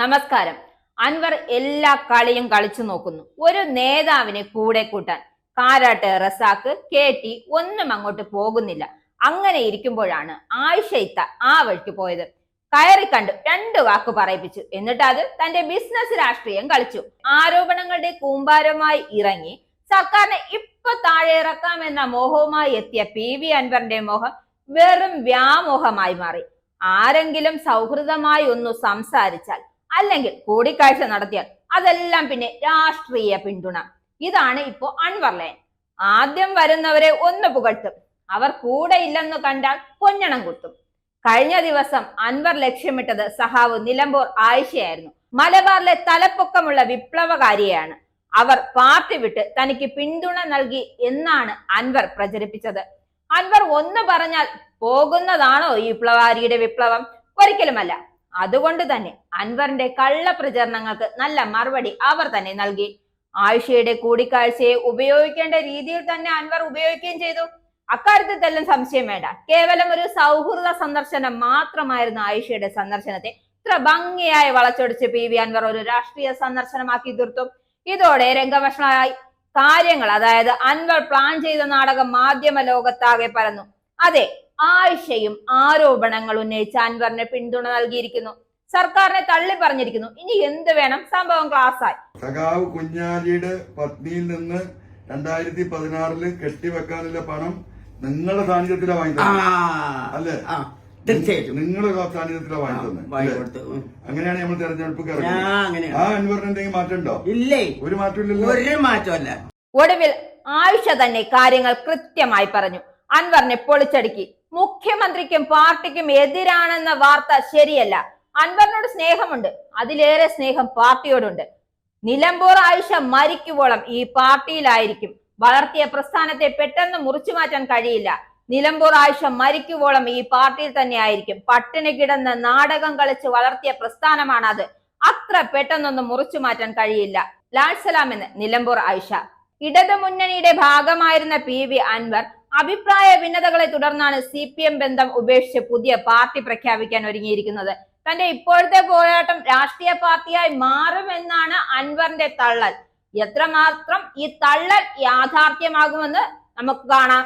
നമസ്കാരം. അൻവർ എല്ലാ കളിയും കളിച്ചു നോക്കുന്നു. ഒരു നേതാവിനെ കൂടെ കൂട്ടാൻ കാരാട്ട് റസാക്ക് കെ ടി ഒന്നും അങ്ങോട്ട് പോകുന്നില്ല. അങ്ങനെ ഇരിക്കുമ്പോഴാണ് ആയിഷ ഇത്ത ആ വഴിക്ക് പോയത്. കയറി കണ്ടു രണ്ട് വാക്ക് പറയിപ്പിച്ചു. എന്നിട്ട് അത് തന്റെ ബിസിനസ് രാഷ്ട്രീയം കളിച്ചു. ആരോപണങ്ങളുടെ കൂമ്പാരമായി ഇറങ്ങി സർക്കാരിനെ ഇപ്പൊ താഴെ ഇറക്കാമെന്ന മോഹവുമായി എത്തിയ പി വി അൻവറിന്റെ മോഹം വെറും വ്യാമോഹമായി മാറി. ആരെങ്കിലും സൗഹൃദമായി ഒന്ന് സംസാരിച്ചാൽ അല്ലെങ്കിൽ കൂടിക്കാഴ്ച നടത്തിയാൽ അതെല്ലാം പിന്നെ രാഷ്ട്രീയ പിന്തുണ. ഇതാണ് ഇപ്പോ അൻവർ ലൈൻ. ആദ്യം വരുന്നവരെ ഒന്ന് പുകഴ്ത്തും. അവർ കൂടെ ഇല്ലെന്ന് കണ്ടാൽ കൊഞ്ഞണം കുത്തും. കഴിഞ്ഞ ദിവസം അൻവർ ലക്ഷ്യമിട്ടത് സഹാവ് നിലമ്പൂർ ആയിഷയായിരുന്നു. മലബാറിലെ തലപ്പൊക്കമുള്ള വിപ്ലവകാരിയാണ് അവർ പാർട്ടി വിട്ട് തനിക്ക് പിന്തുണ നൽകി എന്നാണ് അൻവർ പ്രചരിപ്പിച്ചത്. അൻവർ ഒന്ന് പറഞ്ഞാൽ പോകുന്നതാണോ ഈ വിപ്ലവകാരിയുടെ വിപ്ലവം? ഒരിക്കലുമല്ല. അതുകൊണ്ട് തന്നെ അൻവറിന്റെ കള്ള പ്രചരണങ്ങൾക്ക് നല്ല മറുപടി അവർ തന്നെ നൽകി. ആയിഷയുടെ കൂടിക്കാഴ്ചയെ ഉപയോഗിക്കേണ്ട രീതിയിൽ തന്നെ അൻവർ ഉപയോഗിക്കുകയും ചെയ്തു. അക്കാര്യത്തിൽ സംശയം വേണ്ട. കേവലം ഒരു സൗഹൃദ സന്ദർശനം മാത്രമായിരുന്നു ആയിഷയുടെ സന്ദർശനത്തെ. ഇത്ര ഭംഗിയായി വളച്ചൊടിച്ച് പി വി അൻവർ ഒരു രാഷ്ട്രീയ സന്ദർശനമാക്കി തീർത്തു. ഇതോടെ രംഗവഷണമായി കാര്യങ്ങൾ അതായത് അൻവർ പ്ലാൻ ചെയ്ത നാടകം മാധ്യമ ലോകത്താകെ പരന്നു. അതെ ആയിഷയും ആരോപണങ്ങൾ ഉന്നയിച്ച് അൻവറിന് പിന്തുണ നൽകിയിരിക്കുന്നു. സർക്കാരിനെ തള്ളി പറഞ്ഞിരിക്കുന്നു. ഇനി എന്ത് വേണം? സംഭവം ക്ലാസ്സായി. സഖാവ് കുഞ്ഞാലിയുടെ പത്നിയിൽ നിന്ന് രണ്ടായിരത്തി പതിനാറിൽ കെട്ടിവെക്കാനുള്ള പണം നിങ്ങളുടെ സാന്നിധ്യത്തിലാ വാങ്ങി ആ, തന്നെ അല്ലേ തീർച്ചയായിട്ടും. നിങ്ങളുടെ സാന്നിധ്യത്തിലാ വാങ്ങി തന്നെ വാങ്ങി അല്ലേ? കൊടുത്തു. ഉം. അങ്ങനെയാണ് നമ്മൾ തെരഞ്ഞെടുപ്പ് ആ, അൻവറിന് എന്തെങ്കിലും മാറ്റം ഉണ്ടോ ഇല്ലേ? ഒരു മാറ്റമില്ലല്ലോ ഒരു മാറ്റമല്ല ഒടുവിൽ ആയിഷ തന്നെ കാര്യങ്ങൾ കൃത്യമായി പറഞ്ഞു. അൻവറിനെ പൊളിച്ചടുക്കി. മുഖ്യമന്ത്രിക്കും പാർട്ടിക്കും എതിരാണെന്ന വാർത്ത ശരിയല്ല. അൻവറിനോട് സ്നേഹമുണ്ട്. അതിലേറെ സ്നേഹം പാർട്ടിയോടുണ്ട്. നിലമ്പൂർ ആയിഷ മരിക്കുവോളം ഈ പാർട്ടിയിലായിരിക്കും. വളർത്തിയ പ്രസ്ഥാനത്തെ പെട്ടെന്ന് മുറിച്ചു മാറ്റാൻ കഴിയില്ല. നിലമ്പൂർ ആയിഷ മരിക്കുവോളം ഈ പാർട്ടിയിൽ തന്നെ ആയിരിക്കും. പട്ടിണി കിടന്ന് നാടകം കളിച്ച് വളർത്തിയ പ്രസ്ഥാനമാണ് അത് അത്ര പെട്ടെന്നൊന്നും മുറിച്ചു മാറ്റാൻ കഴിയില്ല. ലാൽ സലാം എന്ന് നിലമ്പൂർ ആയിഷ. ഇടതു മുന്നണിയുടെ ഭാഗമായിരുന്ന പി വി അൻവർ അഭിപ്രായ ഭിന്നതകളെ തുടർന്നാണ് സി പി എം ബന്ധം ഉപേക്ഷിച്ച് പുതിയ പാർട്ടി പ്രഖ്യാപിക്കാൻ ഒരുങ്ങിയിരിക്കുന്നത്. തന്റെ ഇപ്പോഴത്തെ പോരാട്ടം രാഷ്ട്രീയ പാർട്ടിയായി മാറുമെന്നാണ് അൻവറിന്റെ തള്ളൽ. എത്രമാത്രം ഈ തള്ളൽ യാഥാർത്ഥ്യമാകുമെന്ന് നമുക്ക് കാണാം.